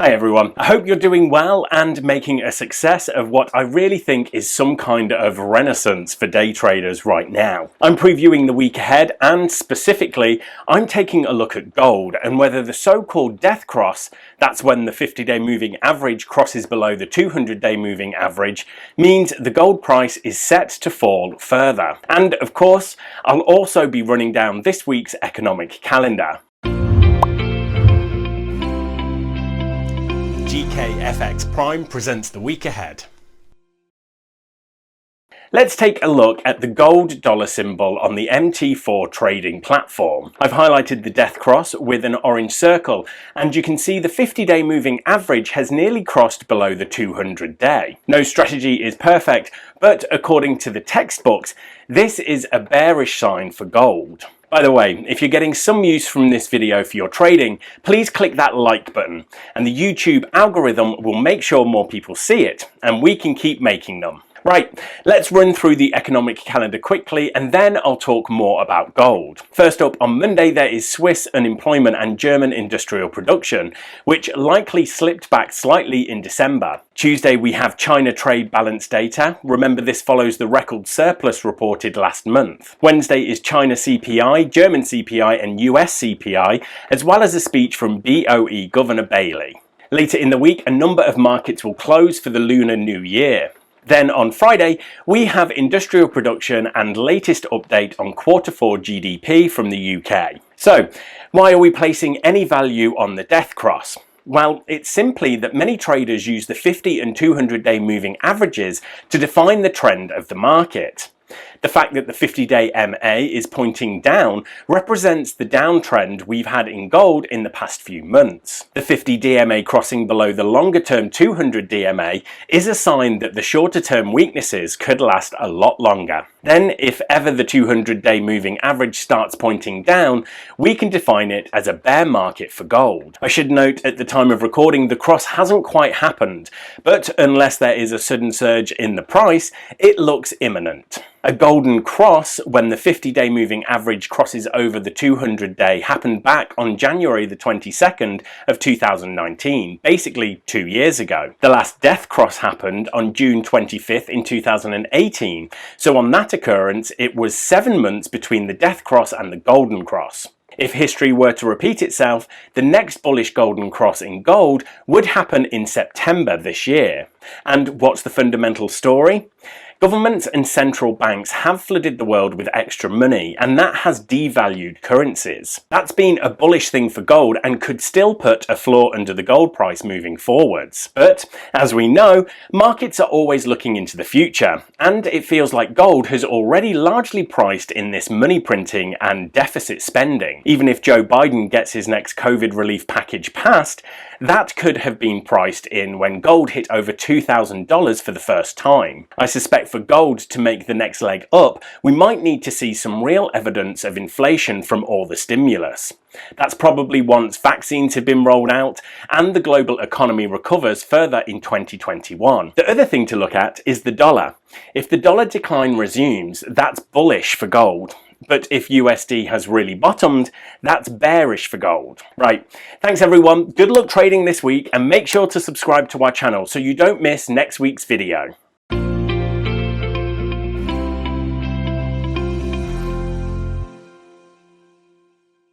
Hi everyone, I hope you're doing well and making a success of what I really think is some kind of renaissance for day traders right now. I'm previewing the week ahead and specifically I'm taking a look at gold and whether the so-called death cross, that's when the 50-day moving average crosses below the 200-day moving average, means the gold price is set to fall further. And of course, I'll also be running down this week's economic calendar. GKFX Prime presents the week ahead. Let's take a look at the gold dollar symbol on the MT4 trading platform. I've highlighted the death cross with an orange circle and you can see the 50 day moving average has nearly crossed below the 200 day. No strategy is perfect but according to the textbooks this is a bearish sign for gold. By the way, if you're getting some use from this video for your trading, please click that like button and the YouTube algorithm will make sure more people see it and we can keep making them. Right, let's run through the economic calendar quickly and then I'll talk more about gold. First up, on Monday there is Swiss unemployment and German industrial production, which likely slipped back slightly in December. Tuesday we have China trade balance data. Remember this follows the record surplus reported last month. Wednesday is China CPI, German CPI and US CPI, as well as a speech from BOE Governor Bailey. Later in the week, a number of markets will close for the Lunar New Year. Then on Friday, we have industrial production and latest update on quarter four GDP from the UK. So, why are we placing any value on the death cross? Well, it's simply that many traders use the 50 and 200 day moving averages to define the trend of the market. The fact that the 50-day MA is pointing down represents the downtrend we've had in gold in the past few months. The 50 DMA crossing below the longer term 200 DMA is a sign that the shorter term weaknesses could last a lot longer. Then if ever the 200 day moving average starts pointing down, we can define it as a bear market for gold. I should note at the time of recording the cross hasn't quite happened, but unless there is a sudden surge in the price, it looks imminent. A golden cross when the 50 day moving average crosses over the 200 day happened back on January the 22nd of 2019, basically two years ago. The last death cross happened on June 25th in 2018, so on that occurrence it was seven months between the death cross and the golden cross. If history were to repeat itself, the next bullish golden cross in gold would happen in September this year. And what's the fundamental story? Governments and central banks have flooded the world with extra money and that has devalued currencies. That's been a bullish thing for gold and could still put a floor under the gold price moving forwards. But as we know, markets are always looking into the future and it feels like gold has already largely priced in this money printing and deficit spending. Even if Joe Biden gets his next COVID relief package passed, that could have been priced in when gold hit over $2,000 for the first time. I suspect for gold to make the next leg up, we might need to see some real evidence of inflation from all the stimulus. That's probably once vaccines have been rolled out and the global economy recovers further in 2021. The other thing to look at is the dollar. If the dollar decline resumes, that's bullish for gold. But if USD has really bottomed, that's bearish for gold. Right, thanks everyone, good luck trading this week and make sure to subscribe to our channel so you don't miss next week's video.